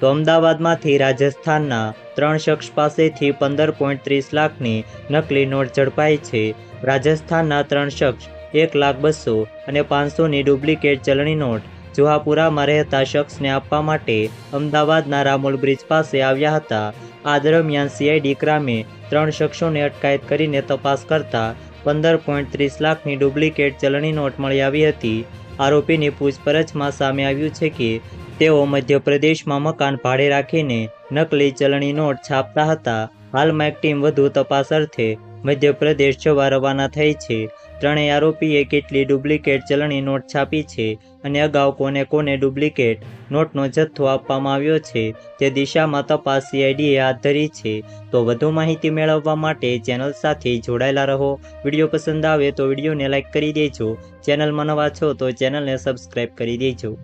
તો અમદાવાદમાંથી રાજસ્થાનના ત્રણ શખ્સ પાસેથી પંદર પોઈન્ટ ત્રીસ લાખની નકલી નોટ ઝડપાઈ છે. રાજસ્થાનના ત્રણ શખ્સ, એક લાખ બસો અને પાંચસોની ડુપ્લિકેટ ચલણી નોટ જુહાપુરામાં રહેતા શખ્સને આપવા માટે અમદાવાદના રામોલ બ્રિજ પાસે આવ્યા હતા. આ દરમિયાન સીઆઈડી ક્રામે ત્રણ શખ્સોને અટકાયત કરીને તપાસ કરતા પંદર પોઈન્ટ ત્રીસ લાખની ડુપ્લિકેટ ચલણી નોટ મળી આવી હતી. આરોપીની પૂછપરછમાં સામે આવ્યું છે કે તેઓ મધ્યપ્રદેશમાં મકાન ભાડે રાખીને નકલી ચલણી નોટ છાપતા હતા. હાલમાં એક ટીમ વધુ તપાસ અર્થે મધ્યપ્રદેશ જવા રવાના થઈ છે. ત્રણેય આરોપીએ કેટલી ડુપ્લિકેટ ચલણી નોટ છાપી છે અને અગાઉ કોને કોને ડુપ્લિકેટ નોટનો જથ્થો આપવામાં આવ્યો છે તે દિશામાં તપાસ સીઆઈડીએ હાથ ધરી છે. તો વધુ માહિતી મેળવવા માટે ચેનલ સાથે જોડાયેલા રહો. વીડિયો પસંદ આવે તો વિડીયોને લાઇક કરી દેજો. ચેનલમાં નવા છો તો ચેનલને સબસ્ક્રાઈબ કરી દેજો.